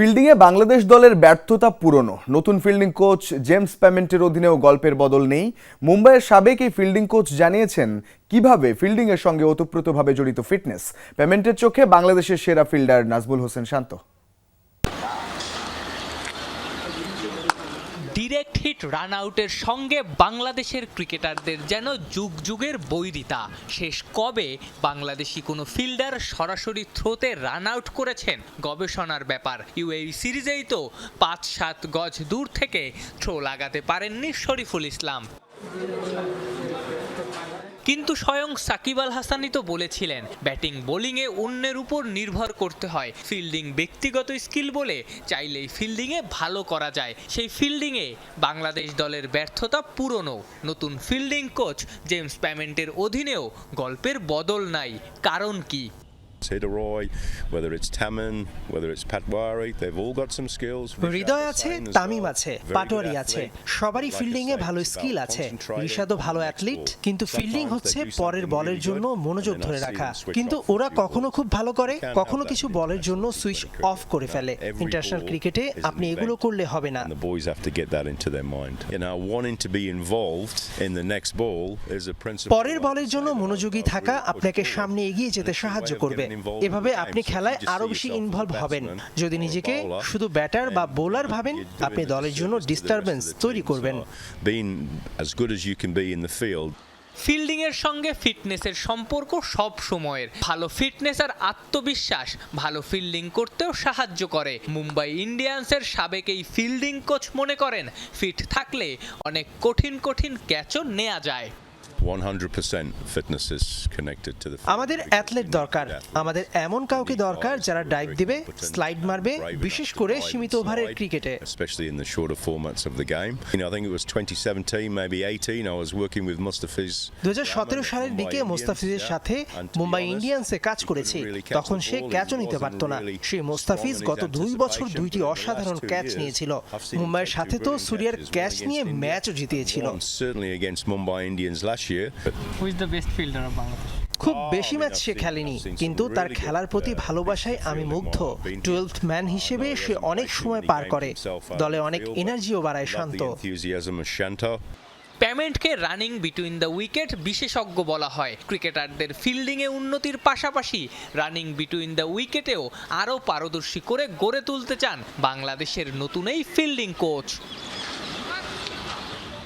ফিল্ডিংয়ে বাংলাদেশ দলের ব্যর্থতা পুরনো। নতুন ফিল্ডিং কোচ জেমস প্যামেন্টের অধীনেও গল্পের বদল নেই। মুম্বাইয়ের সাবেক এই ফিল্ডিং কোচ জানিয়েছেন, কীভাবে ফিল্ডিংয়ের সঙ্গে ওতপ্রোতভাবে জড়িত ফিটনেস? প্যামেন্টের চোখে বাংলাদেশের সেরা fielder Najmul Hossain Shanto. Direct hit run আউটের সঙ্গে বাংলাদেশের ক্রিকেটারদের যেন যুগ যুগের বৈরিতা। শেষ কবে বাংলাদেশি কোনো ফিল্ডার সরাসরি থ্রোতে রান আউট করেছেন? গবেষণার ব্যাপার। ইউএই সিরিজেই তো পাঁচ সাত গজ দূর থেকে থ্রো লাগাতে পারেননি শরীফুল ইসলাম। কিন্তু স্বয়ং সাকিব আল হাসানই তো বলেছিলেন, ব্যাটিং বোলিংয়ে অন্যের উপর নির্ভর করতে হয়। ফিল্ডিং ব্যক্তিগত স্কিল বলে চাইলেই ফিল্ডিংয়ে ভালো করা যায়। সেই ফিল্ডিংয়ে বাংলাদেশ দলের ব্যর্থতা পুরনো। নতুন ফিল্ডিং কোচ জেমস প্যামেন্টের অধীনেও গল্পের বদল নাই। কারণ কি? Hideroy, whether it's Taman, whether it's Patwari, they've all got some skills. হৃদয় আছে তামিম আছে পাটোয়ারি আছে। সবারই ফিল্ডিং এ ভালো স্কিল আছে। ঋষাদও ভালো অ্যাথলিট কিন্তু ফিল্ডিং হচ্ছে পরের বলের জন্য মনোযোগ ধরে রাখা। কিন্তু ওরা কখনো খুব ভালো করে কখনো কিছু বলের জন্য সুইচ অফ করে ফেলে। ইন্টারন্যাশনাল ক্রিকেটে আপনি এগুলো করলে হবে না। And the boys have to get that into their mind. You know, wanting to be involved in the next ball is a principle. পরের বলের জন্য মনোযোগী থাকা আপনাকে সামনে এগিয়ে যেতে সাহায্য করবে। এভাবে আপনি খেলায় আরও বেশি ইনভলভ হবেন। যদি নিজেকে শুধু ব্যাটার বা বোলার ভাবেন আপনি দলের জন্য ডিস্টারবেন্স তৈরি করবেন। ফিল্ডিংয়ের সঙ্গে ফিটনেসের সম্পর্ক সব সময়ের। ভালো ফিটনেস আর আত্মবিশ্বাস ভালো ফিল্ডিং করতেও সাহায্য করে। মুম্বাই ইন্ডিয়ান্সের সাবেক এই ফিল্ডিং কোচ মনে করেন ফিট থাকলে অনেক কঠিন কঠিন ক্যাচও নেওয়া যায়। 100% fitness is connected to the field. আমাদের অ্যাথলেট দরকার আমাদের এমন কাউকে দরকার যারা ডাইভ দিবে স্লাইড মারবে বিশেষ করে সীমিত ওভারের ক্রিকেটে especially in the shorter formats of the game. You know, I think it was 2017, maybe 18. I was working with Mustafiz. দু সালের দিকে মোস্তাফিজের সাথে মুম্বাই ইন্ডিয়ান্সে কাজ করেছি তখন সে ক্যাচও নিতে পারতো না সেই মোস্তাফিজ গত দুই বছর দুইটি অসাধারণ ক্যাচ নিয়েছিল মুম্বাইয়ের সাথে তো সুরিয়ার ক্যাচ নিয়ে ম্যাচও জিতিয়েছিল certainly against Mumbai Indians last year. Who is the best fielder of Bangladesh খুব বেশি ম্যাচ সে খেলেনি কিন্তু তার খেলার প্রতি ভালোবাসায় আমি মুগ্ধ। টুয়েলথ ম্যান হিসেবে সে অনেক সময় পার করে। দলে অনেক এনার্জিও বাড়ায় শান্ত। the of. প্যামেন্টকে রানিং বিটুইন দ্য উইকেট বিশেষজ্ঞ বলা হয়। ক্রিকেটারদের ফিল্ডিংয়ে উন্নতির পাশাপাশি রানিং বিটুইন দ্য উইকেটেও আরও পারদর্শী করে গড়ে তুলতে চান বাংলাদেশের নতুন এই fielding coach